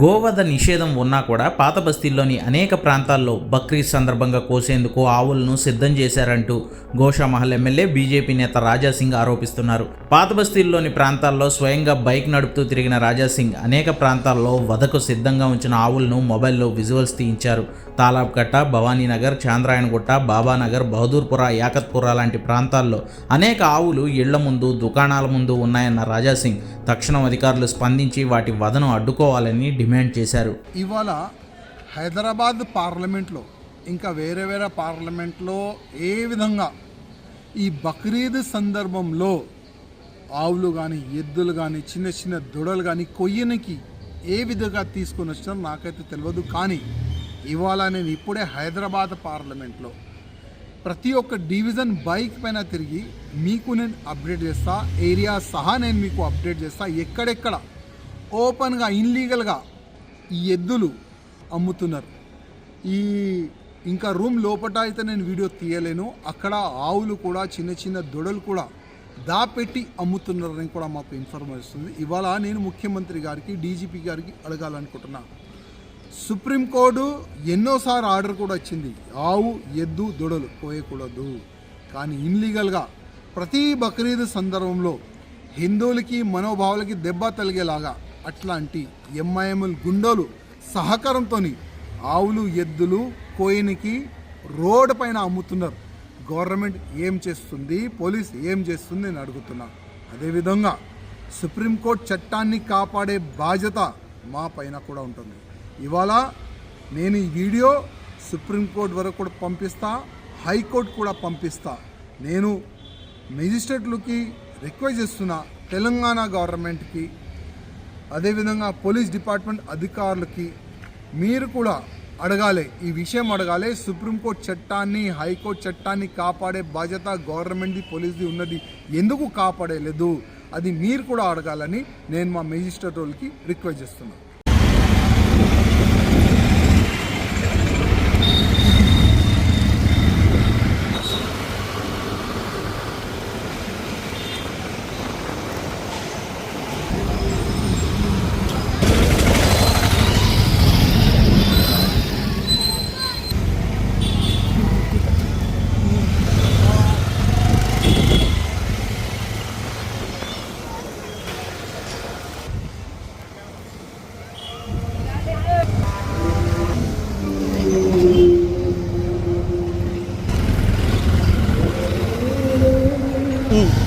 గోవధ నిషేధం ఉన్నా కూడా పాత బస్తీల్లోని అనేక ప్రాంతాల్లో బక్రీద్ సందర్భంగా కోసేందుకు ఆవులను సిద్ధం చేశారంటూ గోషామహల్ ఎమ్మెల్యే బీజేపీ నేత రాజాసింగ్ ఆరోపిస్తున్నారు. పాత బస్తీల్లోని ప్రాంతాల్లో స్వయంగా బైక్ నడుపుతూ తిరిగిన రాజాసింగ్ అనేక ప్రాంతాల్లో వధకు సిద్ధంగా ఉంచిన ఆవులను మొబైల్లో విజువల్స్ తీయించారు. తాలాబ్గట్ట భవానీనగర్ చాంద్రాయణగుట్ట బాబానగర్ బహదూర్పుర యాకత్పుర లాంటి ప్రాంతాల్లో అనేక ఆవులు ఇళ్ళ ముందు దుకాణాల ముందు ఉన్నాయన్న రాజాసింగ్ తక్షణం అధికారులు స్పందించి వాటి వధను అడ్డుకోవాలని డిమాండ్ చేశారు. ఇవాళ హైదరాబాద్ పార్లమెంట్లో ఇంకా వేరే వేరే పార్లమెంట్లో ఏ విధంగా ఈ బక్రీద్ సందర్భంలో ఆవులు కానీ ఎద్దులు కానీ చిన్న చిన్న దొడలు కానీ కొయ్యనికి ఏ విధంగా తీసుకొని వచ్చినారో నాకైతే తెలియదు కానీ ఇవాళ నేను ఇప్పుడే హైదరాబాద్ పార్లమెంట్లో ప్రతి ఒక్క డివిజన్ బైక్ పైన తిరిగి మీకు నేను అప్డేట్ చేస్తా ఏరియా సహా నేను మీకు అప్డేట్ చేస్తా. ఎక్కడెక్కడ ఓపెన్గా ఇన్లీగల్గా ఈ ఎద్దులు అమ్ముతున్నారు. ఈ ఇంకా రూమ్ లోపట అయితే నేను వీడియో తీయలేను. అక్కడ ఆవులు కూడా చిన్న చిన్న దొడలు కూడా దాపెట్టి అమ్ముతున్నారని కూడా మాకు ఇన్ఫర్మేషన్ వస్తుంది. ఇవాళ నేను ముఖ్యమంత్రి గారికి డీజీపీ గారికి అడగాలనుకుంటున్నా. సుప్రీంకోర్టు ఎన్నోసార్లు ఆర్డర్ కూడా వచ్చింది. ఆవు ఎద్దు దొడలు కోయకూడదు కానీ ఇన్లీగల్గా ప్రతి బక్రీద్ సందర్భంలో హిందువులకి మనోభావాలకి దెబ్బ తలిగేలాగా అట్లాంటి ఎంఐఎంఎల్ గుండోలు సహకారంతో ఆవులు ఎద్దులు కోయనికి రోడ్డు పైన అమ్ముతున్నారు. గవర్నమెంట్ ఏం చేస్తుంది? పోలీస్ ఏం చేస్తుంది నేను అడుగుతున్నా. అదేవిధంగా సుప్రీంకోర్టు చట్టాన్ని కాపాడే బాధ్యత మా పైన కూడా ఉంటుంది. ఇవాళ నేను ఈ వీడియో సుప్రీంకోర్టు వరకు కూడా పంపిస్తా హైకోర్టు కూడా పంపిస్తా. నేను మెజిస్ట్రేట్లకి రిక్వెస్ట్ చేస్తున్నా తెలంగాణ గవర్నమెంట్కి అదేవిధంగా పోలీస్ డిపార్ట్మెంట్ అధికారులకి మీరు కూడా అడగాలి. ఈ విషయం అడగాలి. సుప్రీంకోర్టు చట్టాన్ని హైకోర్టు చట్టాన్ని కాపాడే బాధ్యత గవర్నమెంట్ది పోలీస్ది ఉన్నది. ఎందుకు కాపాడలేదు? అది మీరు కూడా అడగాలని నేను మా మెజిస్ట్రేట్ వాళ్ళకి రిక్వెస్ట్ చేస్తున్నాను. Mm.